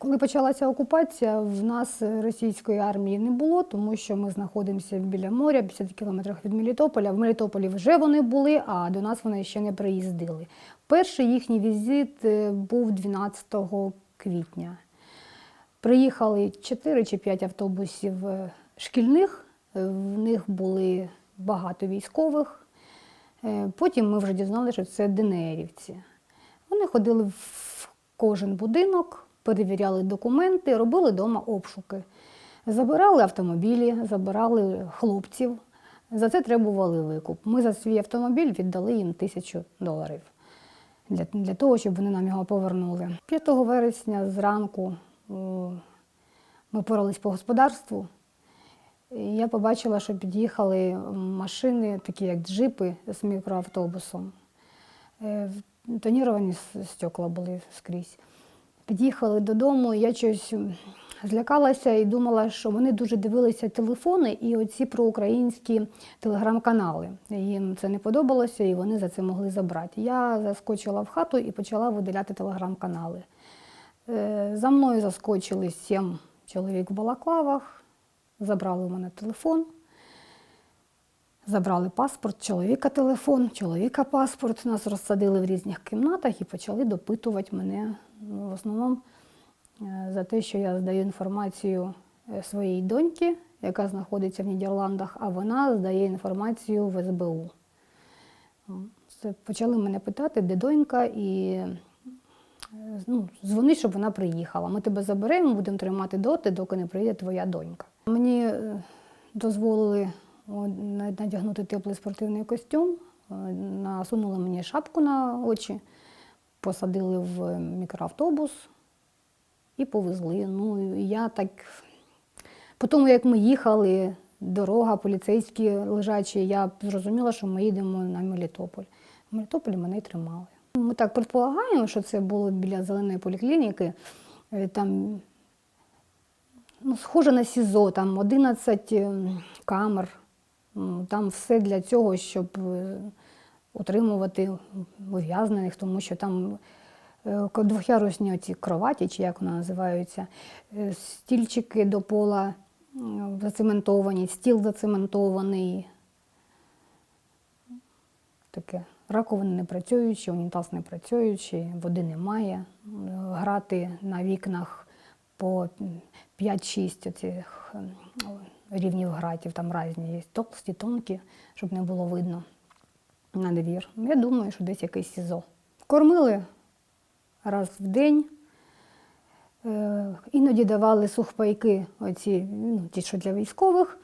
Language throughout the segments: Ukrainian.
Коли почалася окупація, в нас російської армії не було, тому що ми знаходимося біля моря, 50 кілометрах від Мелітополя. В Мелітополі вже вони були, а до нас вони ще не приїздили. Перший їхній візит е, був 12 квітня. Приїхали 4 чи 5 автобусів е, шкільних, е, в них були багато військових. Е, Потім ми вже дізналися, що це ДНРівці. Вони ходили в кожен будинок, перевіряли документи, робили вдома обшуки. Забирали автомобілі, забирали хлопців. За це требували викуп. Ми за свій автомобіль віддали їм тисячу доларів для, для того, щоб вони нам його повернули. 5 вересня зранку ми порались по господарству. І Я побачила, що під'їхали машини, такі як джипи з мікроавтобусом. Е, Тоніровані стекла були скрізь. Під'їхали додому, я щось злякалася і думала, що вони дуже дивилися телефони і оці проукраїнські телеграм-канали. Їм це не подобалося, і вони за це могли забрати. Я заскочила в хату і почала видаляти телеграм-канали. Е, За мною заскочили сім чоловік в балаклавах, забрали у мене телефон. Забрали паспорт, чоловіка телефон, чоловіка паспорт. Нас розсадили в різних кімнатах і почали допитувати мене ну, в основному е, за те, що я здаю інформацію е, своїй доньки, яка знаходиться в Нідерландах, а вона здає інформацію в СБУ. Почали мене питати, де донька, і е, ну, дзвони, щоб вона приїхала. Ми тебе заберемо, будемо тримати доти, доки не приїде твоя донька. Мені дозволили надягнути теплий спортивний костюм, е, насунули мені шапку на очі, посадили в мікроавтобус і повезли. Ну, я так. По тому, як ми їхали, дорога, поліцейські лежачі, я зрозуміла, що ми їдемо на Мелітополь. В Мелітополі мене й тримали. Ми так предполагаємо, що це було біля зеленої поліклініки. Е, Там ну, схоже на СІЗО, там 11 ем, камер. Там все для цього, щоб е, утримувати ув'язнених, тому що там е, двохярусні оці кроваті, чи як вони називаються, е, стільчики до пола зацементовані, стіл зацементований. Таке. Раковини не працюючі, унітаз не працюючий, води немає. Грати на вікнах по 5-6 оцих рівнів гратів, там різні є толсті, тонкі, щоб не було видно на двір. Я думаю, що десь якийсь СІЗО. Кормили раз в день. Е, Іноді давали сухпайки, оці, ну, ті, що для військових,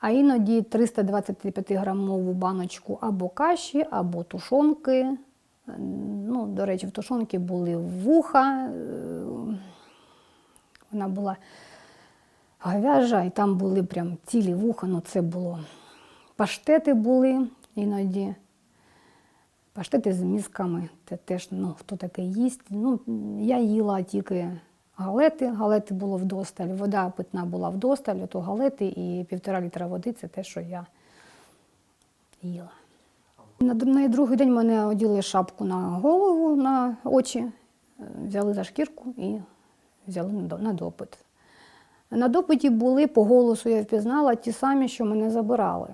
а іноді 325-грамову баночку або каші, або тушонки. Е, Ну, до речі, в тушонки були вуха. е, Вона була говяжа, і там були прям цілі вуха, ну це було. Паштети були іноді. Паштети з мізками, це теж, ну, хто таке їсть. Ну, я їла тільки галети, галети було вдосталь, вода питна була вдосталь, то галети і півтора літра води це те, що я їла. На, на другий день мене оділи шапку на голову, на очі, е, взяли за шкірку і взяли на на допит. На допиті були по голосу, я впізнала ті самі, що мене забирали.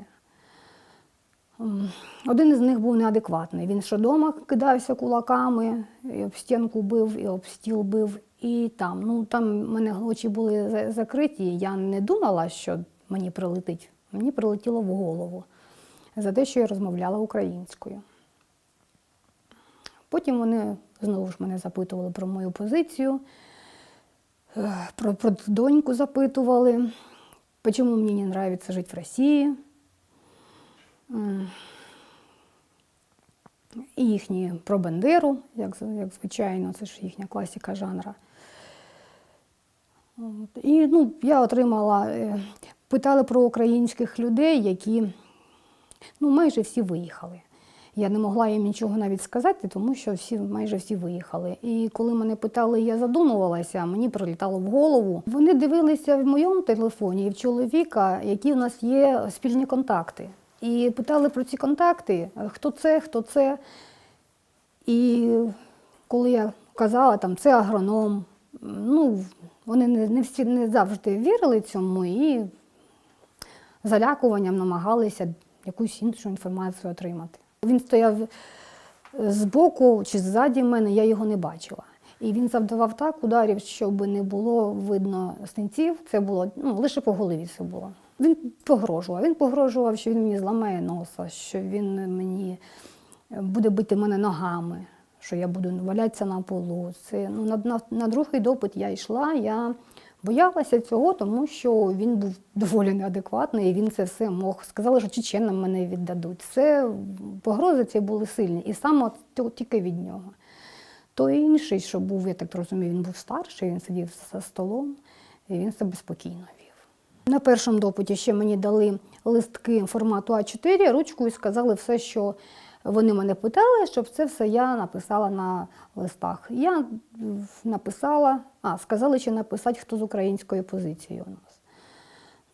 Один із них був неадекватний. Він що дома кидався кулаками, і об стінку бив, і об стіл бив, і там. Ну там в мене очі були закриті. Я не думала, що мені прилетить. Мені прилетіло в голову за те, що я розмовляла українською. Потім вони знову ж мене запитували про мою позицію, про, про доньку запитували, чому мені не подобається жити в Росії. І їхні про Бендеру, як, як звичайно, це ж їхня класика жанра. І ну, я отримала, е, питали про українських людей, які ну, майже всі виїхали. Я не могла їм нічого навіть сказати, тому що всі, майже всі виїхали. І коли мене питали, я задумувалася, мені прилітало в голову. Вони дивилися в моєму телефоні і в чоловіка, які в нас є спільні контакти. І питали про ці контакти, хто це, хто це. І коли я казала, там це агроном, Ну, вони не, не всі не завжди вірили цьому і залякуванням намагалися якусь іншу інформацію отримати. Він стояв збоку чи ззаді мене, я його не бачила. І він завдавав так ударів, щоб не було видно синців. Це було ну, лише по голові це було. Він погрожував. Він погрожував, що він мені зламає носа, що він мені буде бити мене ногами, що я буду валятися на полу. Це, ну, на, на, на другий допит я йшла, я боялася цього, тому що він був доволі неадекватний, і він це все мог. Сказали, що чеченам мене віддадуть. Це погрози ці були сильні, і саме тільки від нього. Той інший, що був, я так розумію, він був старший, він сидів за столом, і він себе спокійно вів. На першому допиті ще мені дали листки формату А4, ручку і сказали все, що вони мене питали, щоб це все я написала на листах. Я написала, а сказали, ще написати, хто з української позиції у нас.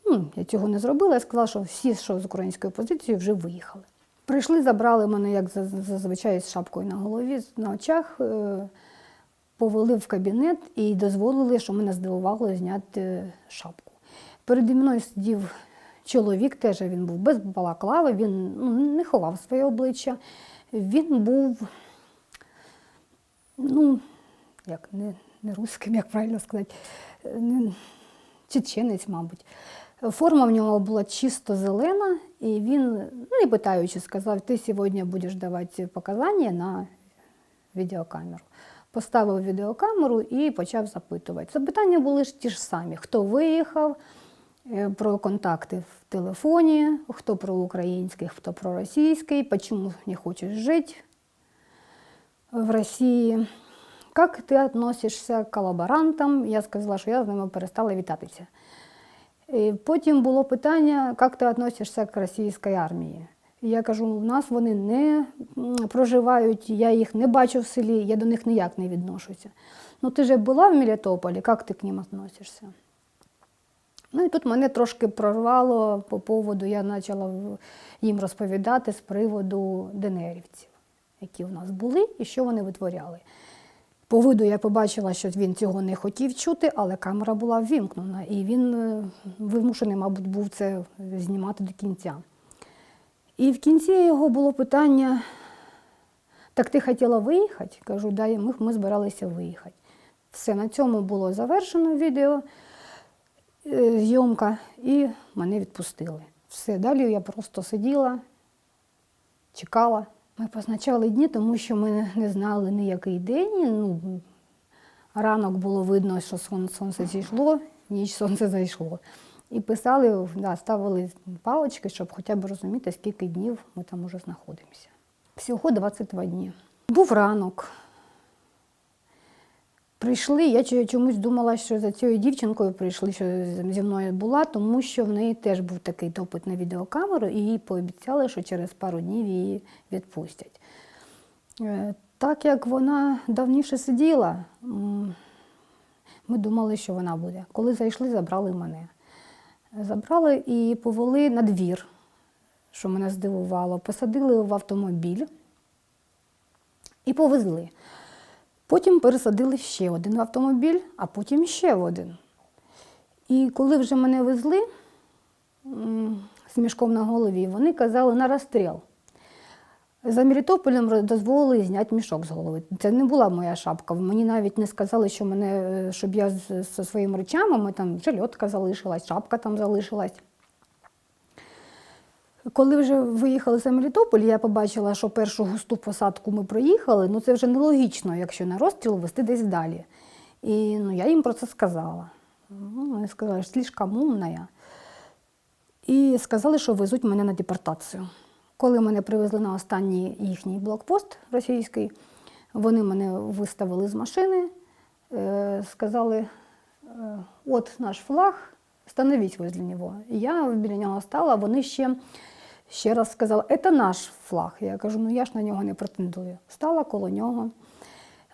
Ну, я цього не зробила, я сказала, що всі, що з української позиції, вже виїхали. Прийшли, забрали мене, як зазвичай, з шапкою на голові, на очах, е, повели в кабінет і дозволили, що мене здивувало зняти шапку. Переді мною сидів чоловік, теж він був без балаклави, він ну, не ховав своє обличчя. Він був, ну, як не, не русским, як правильно сказати, не, чеченець, мабуть. Форма в нього була чисто зелена, і він, ну не питаючи, сказав, ти сьогодні будеш давати показання на відеокамеру. Поставив відеокамеру і почав запитувати. Запитання були ж ті ж самі: хто виїхав, про контакти в телефоні, хто про український, хто про російський, чому не хочеш жити в Росії. Як ти відносишся к колаборантам? Я сказала, що я з ними перестала вітатися. І Потім було питання, як ти відносишся к російській армії. І Я кажу, у нас вони не проживають, я їх не бачу в селі, я до них ніяк не відношуся. Ну ти ж була в Мелітополі, як ти к ним відносишся? Ну і тут мене трошки прорвало по поводу, я почала їм розповідати з приводу ДНРівців, які у нас були і що вони витворяли. По виду я побачила, що він цього не хотів чути, але камера була ввімкнена, і він е, вимушений, мабуть, був це знімати до кінця. І в кінці його було питання: так ти хотіла виїхати? Кажу, да, ми, ми збиралися виїхати. Все, на цьому було завершено відео, зйомка, і мене відпустили. Все, далі я просто сиділа, чекала. Ми позначали дні, тому що ми не знали ні який день. Ну, ранок було видно, що сонце зійшло, ніч сонце зайшло. І писали, да, ставили палочки, щоб хоча б розуміти, скільки днів ми там уже знаходимося. Всього 22 дні. Був ранок. Прийшли, я чомусь думала, що за цією дівчинкою прийшли, що зі мною була, тому що в неї теж був такий допит на відеокамеру, і їй пообіцяли, що через пару днів її відпустять. Е, так як вона давніше сиділа, ми думали, що вона буде. Коли зайшли, забрали мене. Забрали і повели на двір, що мене здивувало. Посадили в автомобіль і повезли. Потім пересадили ще один автомобіль, а потім ще один. І коли вже мене везли з мішком на голові, вони казали на розстріл. За Мелітополем дозволили зняти мішок з голови. Це не була моя шапка. Мені навіть не сказали, що мене, щоб я зі своїми речами, ми там жильотка залишилась, шапка там залишилась. Коли вже виїхали за Мелітополь, я побачила, що першу густу посадку ми проїхали. Ну це вже нелогічно, якщо на розстріл вести десь далі. І ну, я їм про це сказала. Ну, Вони сказали, що слишком умна. І сказали, що везуть мене на депортацію. Коли мене привезли на останній їхній блокпост російський, вони мене виставили з машини, е, сказали, «Е, от наш флаг, становіть возле нього. І я біля нього стала, вони ще ще раз сказали, це наш флаг. Я кажу, ну я ж на нього не претендую. Стала коло нього.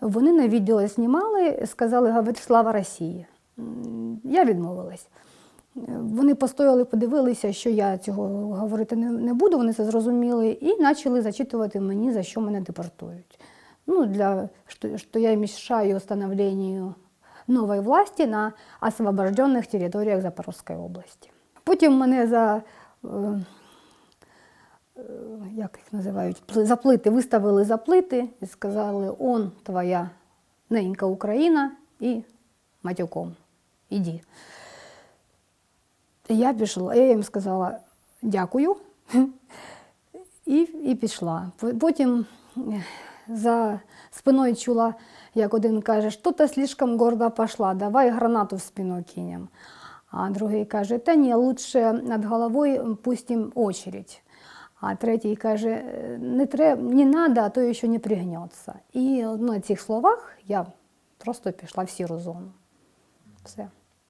Вони на відео знімали, сказали, говорить, слава Росії. Я відмовилась. Вони постояли, подивилися, що я цього говорити не буду, вони це зрозуміли, і почали зачитувати мені, за що мене депортують. Ну, для, що, що я мішаю становленню нової власті на освобожденних територіях Запорізької області. Потім мене за е, як їх називають, пли- заплити, виставили заплити і сказали, он твоя ненька Україна і матюком. Іди. І Я пішла, я їм сказала дякую і, і пішла. Потім е, за спиною чула, як один каже, що ти слишком гордо пішла, давай гранату в спину кинем. А другий каже, та ні, лучше над головою пустим очередь. А третій каже, «Е, не треба, не надо, а то ще не пригнеться. І на цих словах я просто пішла в сіру зону. Все.